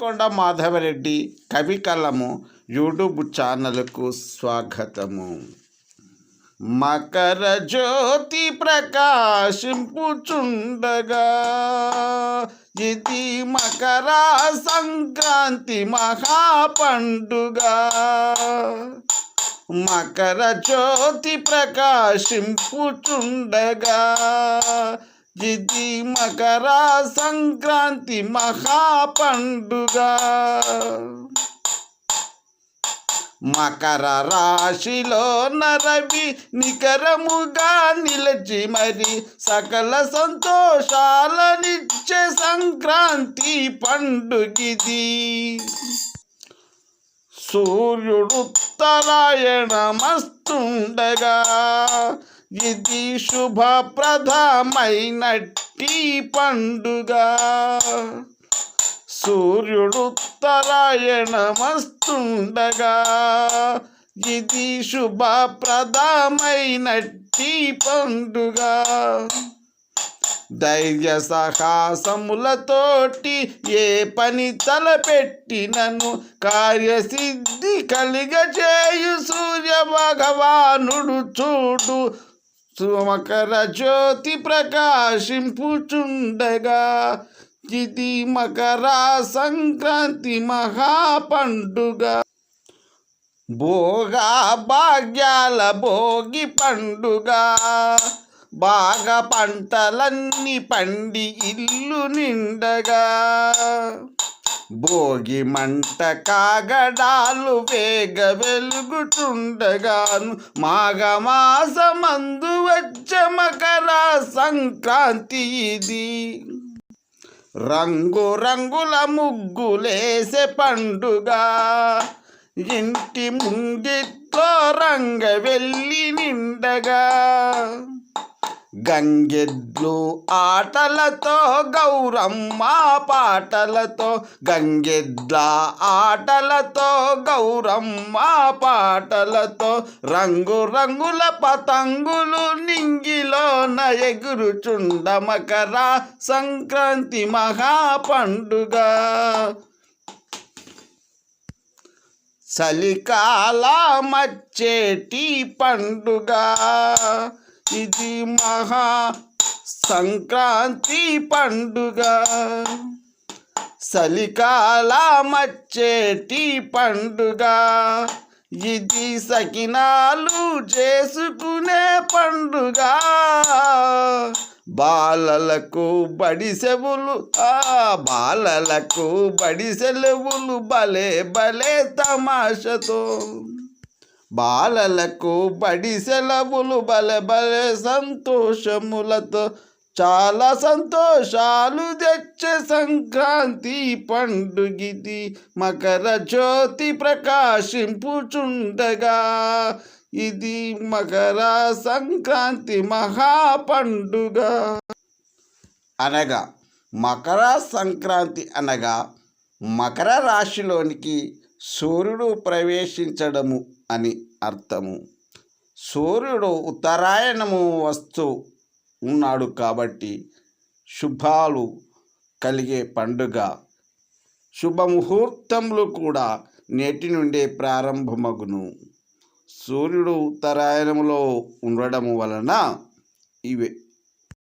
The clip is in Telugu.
కొండ మాధవరెడ్డి కవికలము యూట్యూబ్ ఛానల్కు స్వాగతము. మకర జ్యోతి ప్రకాశింపుచుండగా ఇది మకర సంక్రాంతి మహాపండుగ. మకర జ్యోతి ప్రకాశింపుచుండగా ఇది మకర సంక్రాంతి మహాపండుగ. మకర రాశిలో నరవి నికరముగా నిలచి మరి సకల సంతోషాలనిచ్చే సంక్రాంతి పండుగిది. సూర్యుడు ఉత్తరాయణమస్తుండగా ఇది శుభప్రదమైనట్టి పండుగ. సూర్యుడుత్తరాయణమస్తుండగా ఇది శుభప్రదమైనట్టి పండుగ. ధైర్య సాహసములతోటి ఏ పని తలపెట్టినను కార్యసిద్ధి కలిగచేయు సూర్య భగవానుడు చూడు. సుమకర జ్యోతి ప్రకాశింపుచుండగా ఇది మకర సంక్రాంతి మహాపండుగ. భోగా భాగ్యాల భోగి పండుగ. బాగా పంటలన్నీ పండి ఇల్లు నిండగా. భోగి మంట కాగడాలు వేగ వెలుగుతుండగాను మాఘమాసమందు వచ్చ మకర సంక్రాంతి ఇది. రంగు రంగుల ముగ్గులేసే పండుగ. ఇంటి ముంగిట్లో రంగ వెళ్ళి నిండగా. గంగెద్లు ఆటలతో గౌరమ్మ పాటలతో గంగెద్ల ఆటలతో గౌరమ్మ పాటలతో రంగు రంగుల పతంగులు నింగిలోన ఎగురుచుండ మకర సంక్రాంతి మహాపండుగ చలికాల మచ్చేటి పండుగ. ఇది మహా సంక్రాంతి పండుగ. చలికాల మచ్చేటి పండుగ. ఇది సకినాలు చేసుకునే పండుగ. బాలలకు బడి సెవులు ఆ బాలలకు బడి సెలవులు భలే భలే తమాషతో. బాలలకు బడి సెలవులు బలె బలే సంతోషములతో చాలా సంతోషాలు తెచ్చే సంక్రాంతి పండుగిది. మకర జ్యోతి ప్రకాశింపుచుండగా ఇది మకర సంక్రాంతి మహాపండుగ అనగా మకర సంక్రాంతి అనగా మకర రాశిలోనికి సూర్యుడు ప్రవేశించడము అని అర్థము. సూర్యుడు ఉత్తరాయణము వస్తూ ఉన్నాడు కాబట్టి శుభాలు కలిగే పండుగ. శుభముహూర్తములు కూడా నేటి నుండే ప్రారంభమగును. సూర్యుడు ఉత్తరాయణములో ఉండడం వలన ఇవి